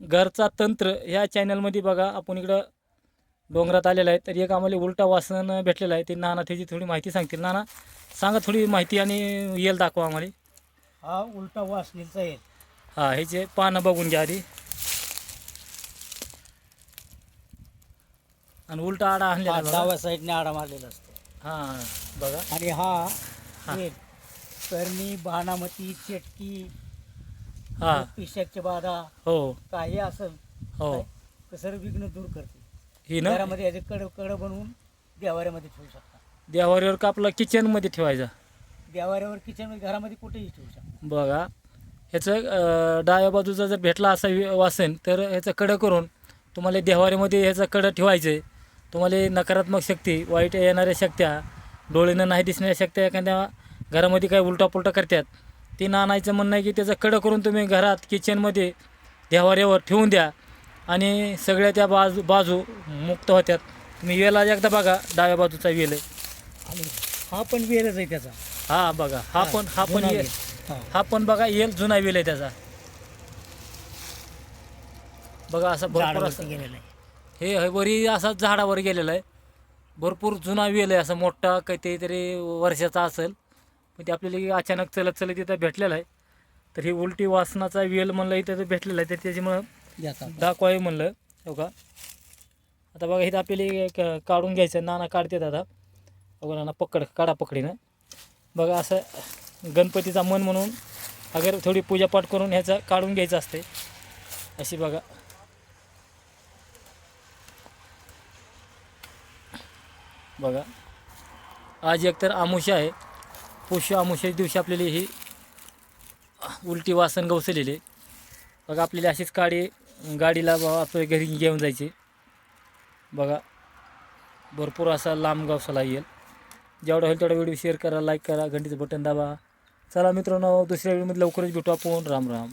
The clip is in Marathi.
घरचा तंत्र ह्या चॅनलमध्ये बघा आपण इकडं डोंगरात आलेलं आहे. तर एक आम्हाला उलटा वासन भेटलेला आहे. ते नाना त्याची थोडी माहिती सांगतील. नाना सांगा थोडी माहिती आणि येल दाखवा आम्हाला. हा उलटा वासनीचा आहे हां ह्याचे पानं बघून घ्या आधी. आणि उलटा आडा आणलेला बघा. डाव्या साईडने आडा मारलेला असतो. हां बघा. आणि हा हा. करणी बाणामती चेटकी हां. पिशाच्या बाधा हो. काही असेल हो. तर सर्व विघ्न दूर करते. ही ना? घरामध्ये याचे कड कड बनवून देवाऱ्यामध्ये ठेवू शकता. देवारीवर का आपलं किचनमध्ये ठेवायचा? देवाऱ्यावर किचन घरामध्ये कुठेही ठेवू शकता. बघा ह्याचं अं, डाव्या बाजूचा जर भेटला असा वि- वासन तर ह्याचं कडं करून तुम्हाला देवारीमध्ये ह्याचं कडं ठेवायचं. आहे तुम्हाला नकारात्मक शक्ती वाईट येणाऱ्या शक्त्या डोळेनं नाही दिसणाऱ्या शक्त्या एखाद्या घरामध्ये काय उलटा पुलटा करतात. ती नानायचं म्हणणं आहे की त्याचं कडं करून तुम्ही घरात किचनमध्ये देवाऱ्यावर ठेवून द्या. आणि सगळ्या त्या बाजू बाजू मुक्त होत्यात. तुम्ही वेला एकदा बघा डाव्या बाजूचा वेल आहे. आणि हा पण वेलच आहे त्याचा. हा बघा. हा पण हा पण जुना वेल वेल. हा. हा पण बघा येल जुना वेल आहे त्याचा. बघा असा भरपूर झाडावरती असं गेलेला आहे. हे हे वरी असा झाडावर गेलेला आहे. भरपूर जुना वेल आहे असा मोठा काहीतरी वर्षाचा असेल. पण ते आपल्याला अचानक चलत चलत इथं भेटलेला आहे. तर ही उलटी वासनाचा वेल म्हणलं इथं भेटलेला आहे. तर त्याच्यामुळं याचा दाखवाय म्हणलं. हो का? आता बघा इथं आपल्याला काढून घ्यायचं नाना काढतात आता बघा नाना पकड काढा पकडीनं. बघा असं गणपतीचा मन म्हणून अगर थोडी पूजापाठ करून ह्याचं काढून घ्यायचं असते अशी बघा. बघा. आज एकतर आमुषा आहे. पोष आमुषाच्या दिवशी आपल्याला ही उलटी वासन गवसलेले. बघा आपल्याला अशीच काडी गाडीला बाबा आपल्या घरी घेऊन जायचे. बघा भरपूर असा लांब गावसाला येईल. जेवढा होईल तेवढा व्हिडिओ शेअर करा लाईक करा घंटीचं बटन दाबा. चला मित्रांनो दुसऱ्या व्हिडिओमध्ये लवकरच भेटू आपण. राम राम.